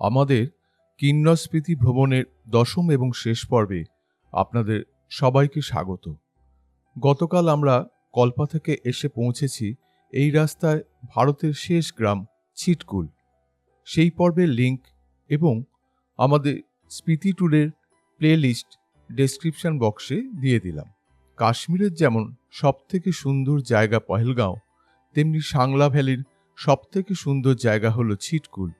আমাদের কিন্নস্মৃতি ভ্রমণের দশম এবং শেষ পর্বে আপনাদের সবাইকে স্বাগত। গতকাল আমরা কল্পা থেকে এসে পৌঁছেছি এই রাস্তায় ভারতের শেষ গ্রাম ছিটকুল। সেই পর্বের লিংক এবং আমাদের স্মৃতি ট্যুরের প্লেলিস্ট ডেসক্রিপশন বক্সে দিয়ে দিলাম। কাশ্মীরের যেমন সবথেকে সুন্দর জায়গা পহেলগাঁও, তেমনি সাংলা ভ্যালির সবথেকে সুন্দর জায়গা হলো ছিটকুল।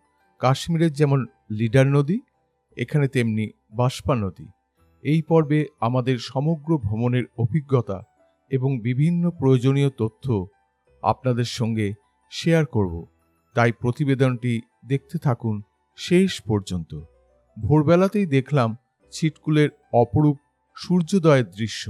কাশ্মীরের যেমন লিডার নদী, এখানে তেমনি বাষ্পা নদী। এই পর্বে আমাদের সমগ্র ভ্রমণের অভিজ্ঞতা এবং বিভিন্ন প্রয়োজনীয় তথ্য আপনাদের সঙ্গে শেয়ার করব। তাই প্রতিবেদনটি দেখতে থাকুন শেষ পর্যন্ত। ভোরবেলাতেই দেখলাম ছিটকুলের অপরূপ সূর্যোদয়ের দৃশ্য।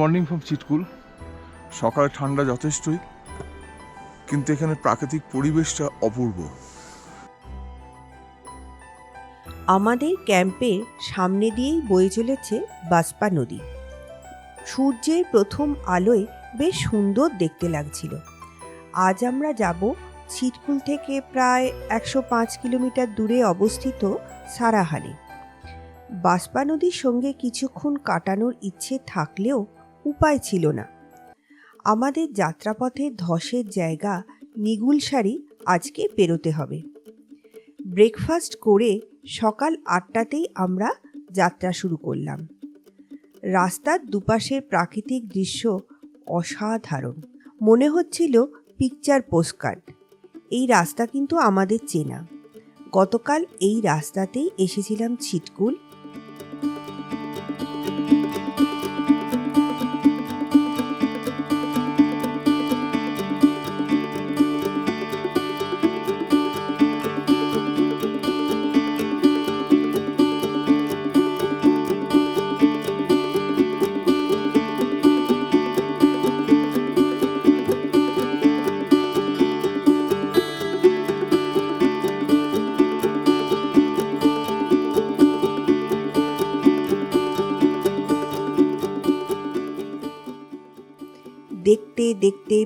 মর্নিং ফ্রম চিটকুল সকালে ঠান্ডা যথেষ্টই, কিন্তু এখানে প্রাকৃতিক পরিবেশটা অপূর্ব। আমাদের ক্যাম্পের সামনে দিয়েই বয়ে চলেছে বাস্পা নদী। সূর্যের প্রথম আলোয় বেশ সুন্দর দেখতে লাগছিল। আজ আমরা যাব ছিটকুল থেকে প্রায় একশো পাঁচ কিলোমিটার দূরে অবস্থিত সারাহানে বাস্পা নদীর সঙ্গে কিছুক্ষণ কাটানোর ইচ্ছে থাকলেও উপায় ছিল না। আমাদের যাত্রাপথে ধসের জায়গা নিগুলসারি আজকে পেরোতে হবে। ব্রেকফাস্ট করে সকাল আটটাতেই আমরা যাত্রা শুরু করলাম। রাস্তার দুপাশের প্রাকৃতিক দৃশ্য অসাধারণ। মনে হচ্ছিল পিকচার পোস্টকার্ড। এই রাস্তা কিন্তু আমাদের চেনা। গতকাল এই রাস্তাতেই এসেছিলাম ছিটকুল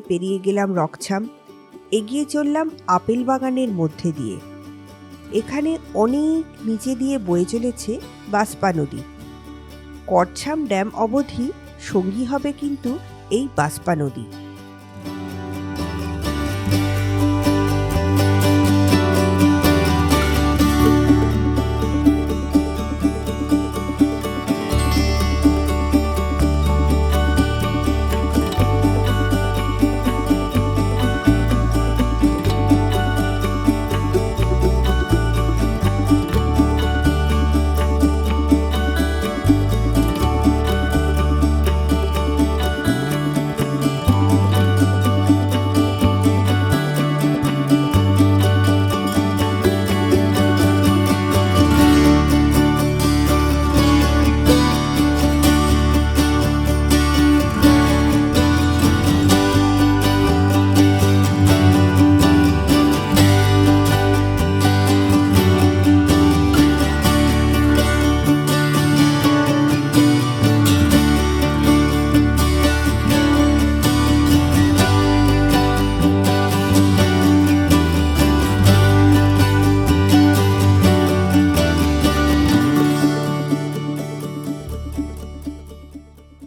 পেরিয়ে গেলাম রকছাম। এগিয়ে চললাম আপেল বাগানের মধ্যে দিয়ে। এখানে অনেক নিচে দিয়ে বয়ে চলেছে বাসপা নদী। করছাম ড্যাম অবধি সঙ্গী হবে কিন্তু এই বাসপা নদী।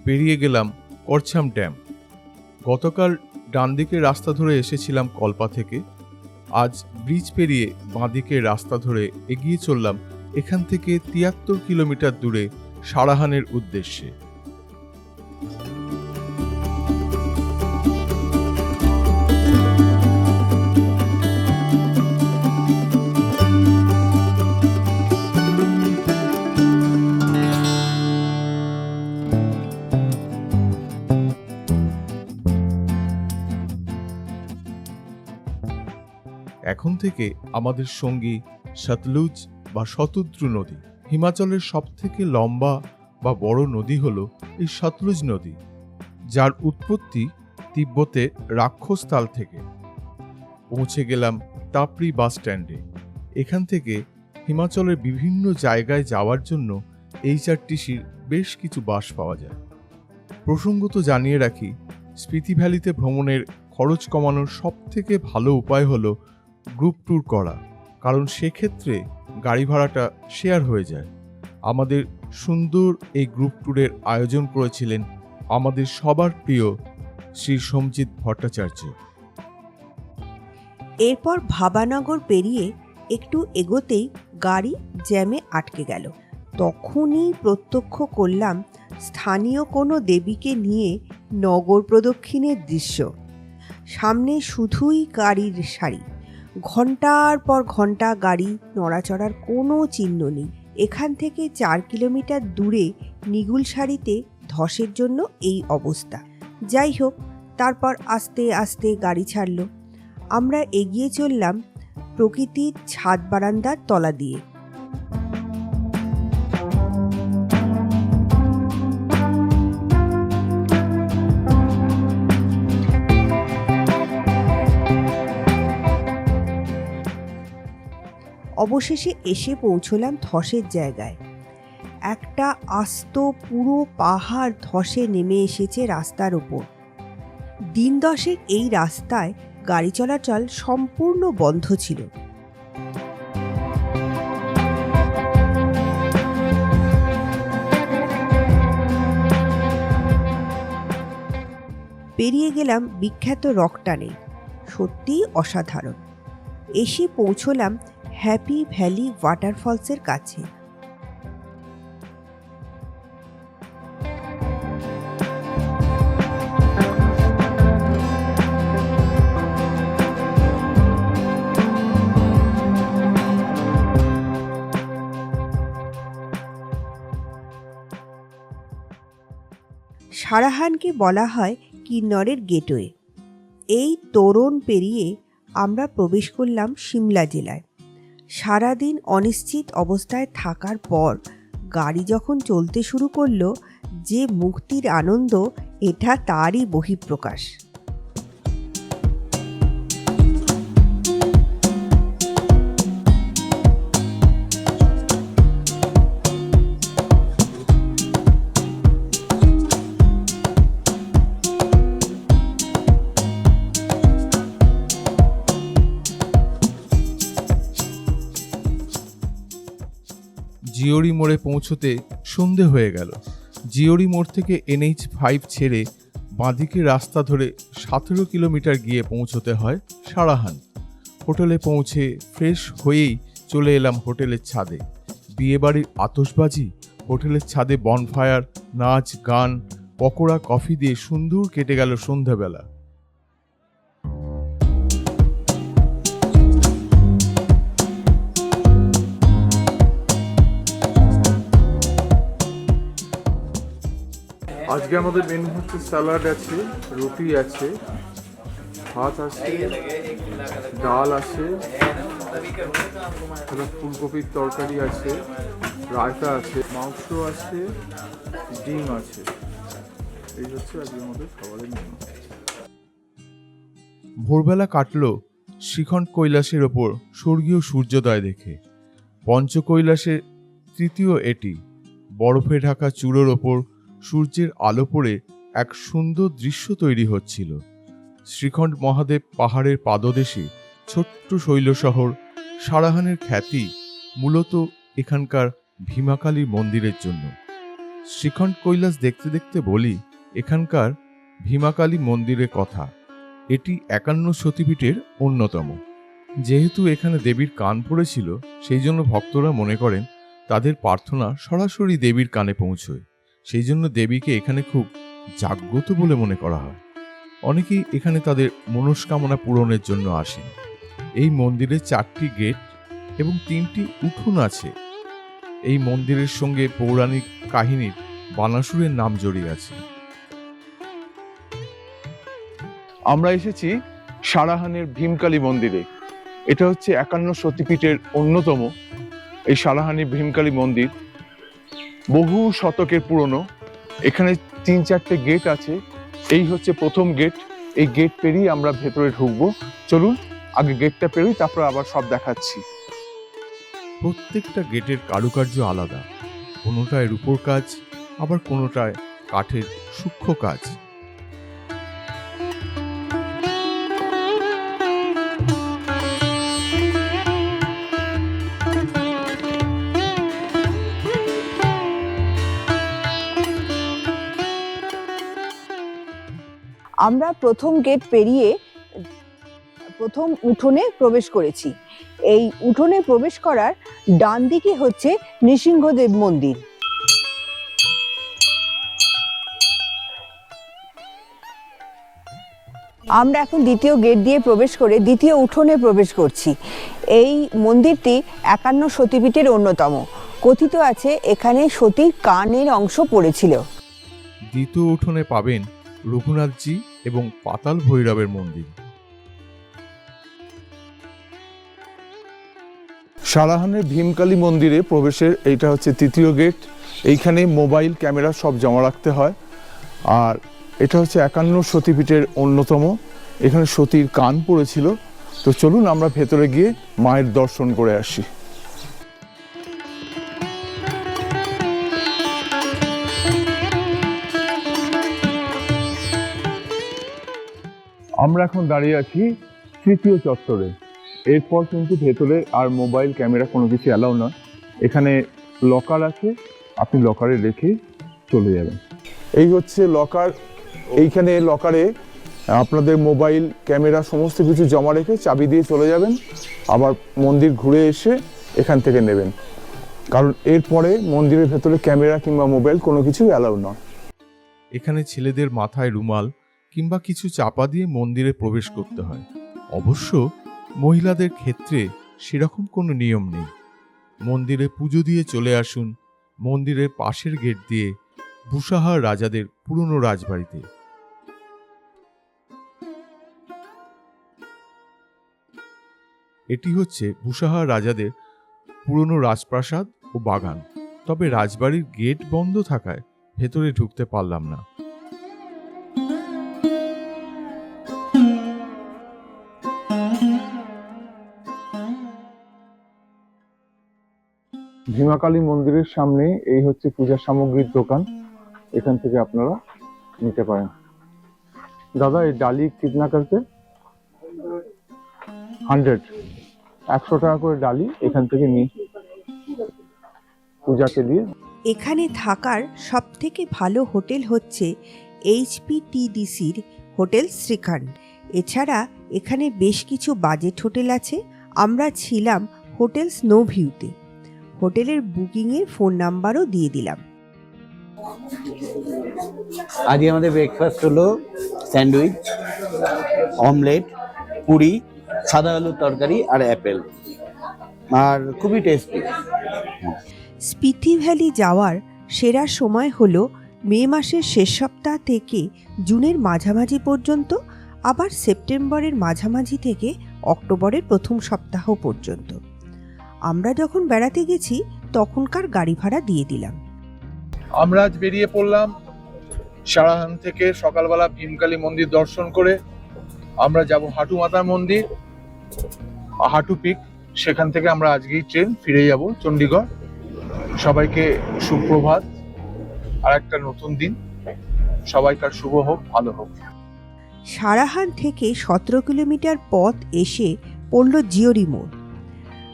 পেরিয়ে গেলাম করছাম ড্যাম। গতকাল ডান দিকের রাস্তা ধরে এসেছিলাম কল্পা থেকে। আজ ব্রিজ পেরিয়ে বাঁদিকের রাস্তা ধরে এগিয়ে চললাম এখান থেকে তিয়াত্তর কিলোমিটার দূরে সারাহানের উদ্দেশ্যে। থেকে আমাদের সঙ্গী সতলুজ বা শতদ্রু নদী। হিমাচলের সবথেকে লম্বা বা বড় নদী হল এই সতলুজ নদী, যার উৎপত্তি তিব্বতে রাক্ষসতাল থেকে। পৌঁছে গেলাম টাপরি বাস স্ট্যান্ডে। এখান থেকে হিমাচলের বিভিন্ন জায়গায় যাওয়ার জন্য এইচআরটিসির বেশ কিছু বাস পাওয়া যায়। প্রসঙ্গত জানিয়ে রাখি, স্পিতি ভ্যালিতে ভ্রমণের খরচ কমানোর সবথেকে ভালো উপায় হলো গ্রুপ ট্যুর করা। কারণ সেক্ষেত্রে গাড়ি ভাড়াটা শেয়ার হয়ে যায়। আমাদের সুন্দর এই গ্রুপ ট্যুরের আয়োজন করেছিলেন আমাদের সবার প্রিয় শ্রী সমজিৎ ভট্টাচার্য। এরপর ভাবানগর পেরিয়ে একটু এগোতেই গাড়ি জ্যামে আটকে গেল। তখনই প্রত্যক্ষ করলাম স্থানীয় কোনো দেবীকে নিয়ে নগর প্রদক্ষিণের দৃশ্য। সামনে শুধুই গাড়ির সারি। ঘণ্টার পর ঘণ্টা গাড়ি নড়াচড়ার কোনো চিহ্ন নেই। এখান থেকে চার কিলোমিটার দূরে নিগুল শাড়িতে ধসের জন্য এই অবস্থা। যাই হোক, তারপর আস্তে আস্তে গাড়ি ছাড়ল। আমরা এগিয়ে চললাম প্রকৃতির ছাদ বারান্দার তলা দিয়ে। অবশেষে এসে পৌঁছলাম ধসের জায়গায়। একটা আস্ত পুরো পাহাড় ধসে নেমে এসেছে রাস্তার ওপর। দিন দশেক এই রাস্তায় গাড়ি চলাচল সম্পূর্ণ বন্ধ ছিল। পেরিয়ে গেলাম বিখ্যাত রকটানে। সত্যিই অসাধারণ। এসে পৌঁছলাম হ্যাপি ভ্যালি ওয়াটারফলসের কাছে। সারাহানকে বলা হয় কিন্নরের গেটওয়ে। এই তোরণ পেরিয়ে আমরা প্রবেশ করলাম সিমলা জেলায়। সারাদিন অনিশ্চিত অবস্থায় থাকার পর গাড়ি যখন চলতে শুরু করল, যে মুক্তির আনন্দ, এটা তারই বহিঃপ্রকাশ। জিওরি মোড়ে পৌঁছতে সন্ধে হয়ে গেল। জিওরি মোড় থেকে এনএইচ ফাইভ ছেড়ে বাঁদিকে রাস্তা ধরে সতেরো কিলোমিটার গিয়ে পৌঁছতে হয় সারাহান। হোটেলে পৌঁছে ফ্রেশ হয়েই চলে এলাম হোটেলের ছাদে। বিয়েবাড়ির আতসবাজি হোটেলের ছাদে বনফায়ার নাচ, গান, পকোড়া, কফি দিয়ে সুন্দর কেটে গেল সন্ধ্যাবেলা আজকে আমাদের মেনু হচ্ছে স্যালাড আছে, রুটি আছে, ভাত আছে, ডাল আছে ফুলকপির তরকারি আছে, রায়তা আছে, মাংস আছে, ডিম আছে। এই হচ্ছে আজকে আমাদের খাবারের মেনু ভোরবেলা কাটলো শ্রীখণ্ড কৈলাসের ওপর স্বর্গীয় সূর্যোদয় দেখে। পঞ্চ কৈলাসের তৃতীয় এটি, বরফে ঢাকা চূড়োর ওপর সূর্যের আলো পড়ে এক সুন্দর দৃশ্য তৈরি হচ্ছিল। শ্রীখণ্ড মহাদেব পাহাড়ের পাদদেশে ছোট্ট শৈল শহর সারাহানের খ্যাতি মূলত এখানকার ভীমাকালী মন্দিরের জন্য। শ্রীখণ্ড কৈলাস দেখতে দেখতে বলি, এখানকার ভীমাকালী মন্দিরের কথা। এটি একান্ন সতীপীঠের অন্যতম। যেহেতু এখানে দেবীর কান পড়েছিল, সেই জন্য ভক্তরা মনে করেন তাদের প্রার্থনা সরাসরি দেবীর কানে পৌঁছয়। সেই জন্য দেবীকে এখানে খুব জাগ্রত বলে মনে করা হয়। অনেকেই এখানে তাদের মনস্কামনা পূরণের জন্য আসেন। এই মন্দিরে চারটি গেট এবং তিনটি উঠোন আছে। এই মন্দিরের সঙ্গে পৌরাণিক কাহিনীর বানাসুরের নাম জড়িয়ে আছে। আমরা এসেছি সারাহানের ভীমকালী মন্দিরে। এটা হচ্ছে একান্ন সতীপীঠের অন্যতম। এই সারাহানি ভীমকালী মন্দির বহু শতকের পুরনো, এখানে তিন চারটে গেট আছে। এই হচ্ছে প্রথম গেট এই গেট পেরিয়ে আমরা ভেতরে ঢুকবো। চলুন, আগে গেটটা পেরোই, তারপর আবার সব দেখাচ্ছি। প্রত্যেকটা গেটের কারুকার্য আলাদা। কোনোটায় রূপোর কাজ, আবার কোনোটায় কাঠের সূক্ষ্ম কাজ। আমরা প্রথম গেট পেরিয়ে, প্রথম উঠোনে প্রবেশ করেছি। এই উঠোনে প্রবেশ করার ডান দিকে হচ্ছে নৃসিংহদেব মন্দির। আমরা এখন দ্বিতীয় গেট দিয়ে প্রবেশ করে দ্বিতীয় উঠোনে প্রবেশ করছি। এই মন্দিরটি একান্ন সতীপীঠের অন্যতম। কথিত আছে, এখানে সতীর কানের অংশ পড়েছিল। দ্বিতীয় উঠোনে পাবেন রঘুনাথজি এবং পাতাল ভৈরবের মন্দির। সারাহানের ভীমকালী মন্দিরে প্রবেশের এইটা হচ্ছে তৃতীয় গেট। এইখানে মোবাইল, ক্যামেরা সব জমা রাখতে হয়। আর এটা হচ্ছে একান্ন সতীপীঠের অন্যতম। এখানে সতীর কান পড়েছিল। তো চলুন আমরা ভেতরে গিয়ে মায়ের দর্শন করে আসি। আমরা এখন দাঁড়িয়ে আছি তৃতীয় চত্বরে। এরপর কিন্তু ভেতরে আর মোবাইল, ক্যামেরা কোনো কিছু অ্যালাউ নয়। এখানে লকার আছে, আপনি লকারে রেখে চলে যাবেন। এই হচ্ছে লকার। এইখানে লকারে আপনাদের মোবাইল, ক্যামেরা সমস্ত কিছু জমা রেখে চাবি দিয়ে চলে যাবেন। আবার মন্দির ঘুরে এসে এখান থেকে নেবেন। কারণ এরপরে মন্দিরের ভেতরে ক্যামেরা কিংবা মোবাইল কোনো কিছু অ্যালাউ নয়। এখানে ছেলেদের মাথায় রুমাল কিংবা কিছু চাপা দিয়ে মন্দিরে প্রবেশ করতে হয়। অবশ্য মহিলাদের ক্ষেত্রে সেরকম কোনো নিয়ম নেই। মন্দিরে পুজো দিয়ে চলে আসুন, মন্দিরের পাশের গেট দিয়ে বুসাহার রাজাদের পুরনো রাজবাড়িতে। এটি হচ্ছে বুসাহার রাজাদের পুরনো রাজপ্রাসাদ ও বাগান। তবে রাজবাড়ির গেট বন্ধ থাকায় ভেতরে ঢুকতে পারলাম না। ভীমাকালী মন্দিরের সামনে এই হচ্ছে পূজা সামগ্রীর দোকান। এখান থেকে আপনারা নিতে পারেন। দাদা, এই ডালি কিতনা করতে হান্ড্রেড একশো টাকা করে ডালি এখান থেকে নিই পূজাকে দিয়ে। এখানে থাকার সবথেকে ভালো হোটেল হচ্ছে এইচপিটিডিসির হোটেল শ্রীখণ্ড। এছাড়া এখানে বেশ কিছু বাজেট হোটেল আছে। আমরা ছিলাম হোটেল স্নো ভিউতে হোটেলের বুকিংয়ের ফোন নাম্বারও দিয়ে দিলাম। আজকে আমাদের ব্রেকফাস্ট হলো স্যান্ডউইচ অমলেট পুরি সাদা আলুর তরকারি আর অ্যাপেল। আর খুবই টেস্টি স্পিতি ভ্যালি যাওয়ার সেরা সময় হলো মে মাসের শেষ সপ্তাহ থেকে জুনের মাঝামাঝি পর্যন্ত আবার সেপ্টেম্বরের মাঝামাঝি থেকে অক্টোবরের প্রথম সপ্তাহ পর্যন্ত। আমরা যখন বেড়াতে গেছি তখনকার গাড়ি ভাড়া দিয়ে দিলাম। আমরা আজ বেরিয়ে পড়লাম সারাহান থেকে সকালবেলা ভীমকালী মন্দির দর্শন করে। আমরা যাব হাটু মাতার মন্দির। হাটু পিক সেখান থেকে আমরা আজকেই ট্রেন ফিরে যাব চণ্ডীগড়। সবাইকে সুপ্রভাত। আর একটা নতুন দিন। সবাইকার শুভ হোক ভালো হোক। সারাহান থেকে সতেরো কিলোমিটার পথ এসে পড়ল জিওরি মোড়।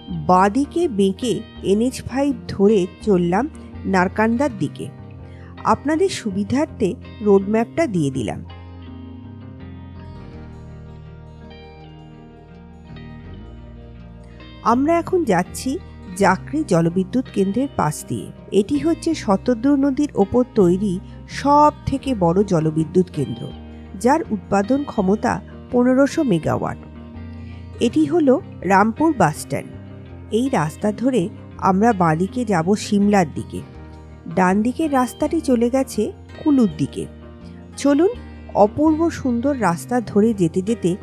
বাঁদিকে বেঁকে এনএচ ফাইভ ধরে চললাম নারকান্দার দিকে। আপনাদের সুবিধার্থে রোড ম্যাপটা দিয়ে দিলাম। আমরা এখন যাচ্ছি জাকরি জলবিদ্যুৎ কেন্দ্রের পাশ দিয়ে। এটি হচ্ছে শতদ্র নদীর ওপর তৈরি সব থেকে বড় জলবিদ্যুৎ কেন্দ্র, যার উৎপাদন ক্ষমতা পনেরোশো মেগাওয়াট। এটি হলো রামপুর বাসস্ট্যান্ড এই রাস্তা ধরে আমরা বাঁদিকে যাব সিমলার দিকে। ডান দিকের রাস্তাটি চলে গেছে কুলুর দিকে। চলুন অপূর্ব সুন্দর রাস্তা ধরে যেতে যেতে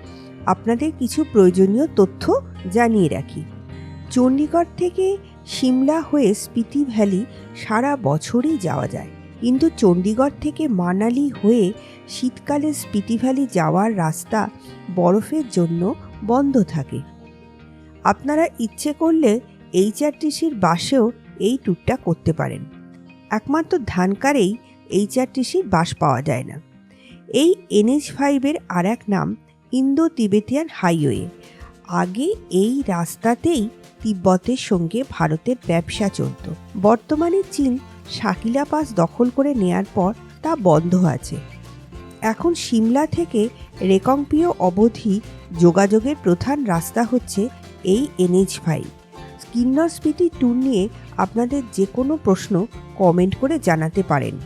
আপনাদের কিছু প্রয়োজনীয় তথ্য জানিয়ে রাখি। চণ্ডীগড় থেকে সিমলা হয়ে স্পিতি ভ্যালি সারা বছরই যাওয়া যায়। কিন্তু চণ্ডীগড় থেকে মানালি হয়ে শীতকালে স্পিতি ভ্যালি যাওয়ার রাস্তা বরফের জন্য বন্ধ থাকে। আপনারা ইচ্ছে করলে এইচআরটিসির বাসেও এই ট্যুরটা করতে পারেন। একমাত্র ধানকারেই এইচআরটিসির বাস পাওয়া যায় না। এই এনএইচ ফাইভের আর এক নাম ইন্দো তিবেতিয়ান হাইওয়ে। আগে এই রাস্তাতেই তিব্বতের সঙ্গে ভারতের ব্যবসা চলত। বর্তমানে চীন শাকিলা পাস দখল করে নেয়ার পর তা বন্ধ আছে। এখন সিমলা থেকে রেকংপিও অবধি যোগাযোগের প্রধান রাস্তা হচ্ছে এই NH five Kinnaur Spiti tour নিয়ে আপনাদের যে কোনো প্রশ্ন কমেন্ট করে জানাতে পারেন।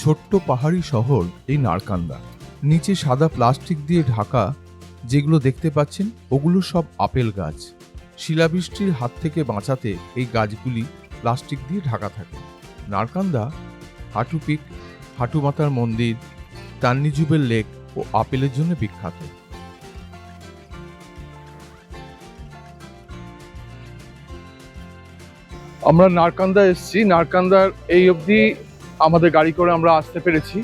ছোট্ট পাহাড়ি শহর এই নারকান্দা। নিচে সাদা প্লাস্টিক দিয়ে ঢাকা, যেগুলো দেখতে পাচ্ছেন, ওগুলো সব আপেল গাছ। শিলাবৃষ্টির হাত থেকে বাঁচাতে এই গাছগুলি প্লাস্টিক দিয়ে ঢাকা থাকে। নারকান্দা, হাঁটু পিক, হাঁটু মাতার মন্দির, তান্নিজুবের লেক ও আপেলের জন্য বিখ্যাত। আমরা নারকান্দা এসেছি। নারকান্দার এই অবধি আমাদের গাড়ি করে আমরা আসতে পেরেছি।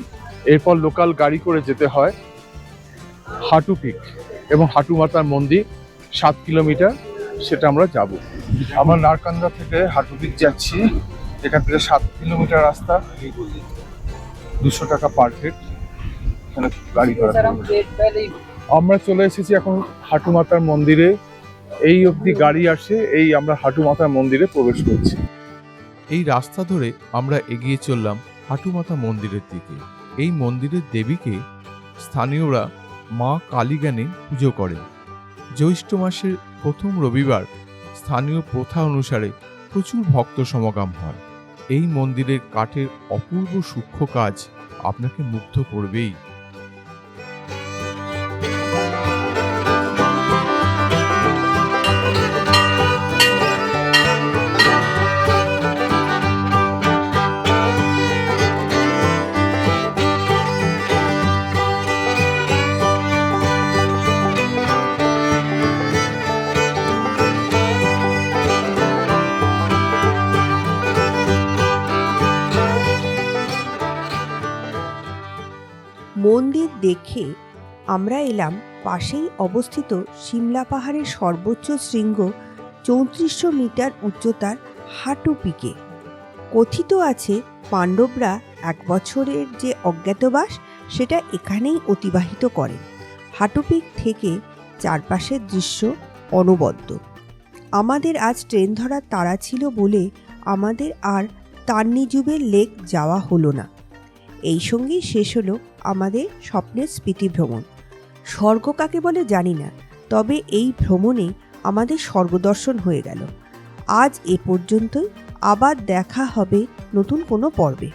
এরপর লোকাল গাড়ি করে যেতে হয়। হাটু পিক এবং হাটু মাতার মন্দির, সাত কিলোমিটার। সেটা আমরা যাব। আমরা নারকান্দা থেকে হাটু পিক যাচ্ছি। এখান থেকে সাত কিলোমিটার রাস্তা। দুশো টাকা পার হেড এখানে গাড়ি করা। আমরা চলে এসেছি এখন হাটু মাতার মন্দিরে। এই অবধি গাড়ি আসে এই আমরা হাটু মাতার মন্দিরে প্রবেশ করছি। এই রাস্তা ধরে আমরা এগিয়ে চললাম হাটুমাতা মন্দিরের দিকে। এই মন্দিরের দেবীকে স্থানীয়রা মা কালীজ্ঞানে পুজো করেন। জ্যৈষ্ঠ মাসের প্রথম রবিবার স্থানীয় প্রথা অনুসারে প্রচুর ভক্ত সমাগম হয়। এই মন্দিরের কাঠের অপূর্ব সূক্ষ্ম কাজ আপনাকে মুগ্ধ করবেই। দেখে আমরা এলাম পাশেই অবস্থিত সিমলা পাহাড়ের সর্বোচ্চ শৃঙ্গ চৌত্রিশশো মিটার উচ্চতার হাটু পিকে। কথিত আছে পাণ্ডবরা এক বছরের যে অজ্ঞাতবাস সেটা এখানেই অতিবাহিত করেন হাটুপিক থেকে চারপাশের দৃশ্য অনবদ্য। আমাদের আজ ট্রেন ধরার তাড়া ছিল বলে আমাদের আর তান্নিজুবের লেক যাওয়া হলো না। এই সঙ্গেই শেষ হলো আমাদের স্বপ্নের স্মৃতি ভ্রমণ। স্বর্গ কাকে বলে জানি না, তবে এই ভ্রমণে আমাদের স্বর্গদর্শন হয়ে গেল। আজ এ পর্যন্তই, আবার দেখা হবে নতুন কোনো পর্বে।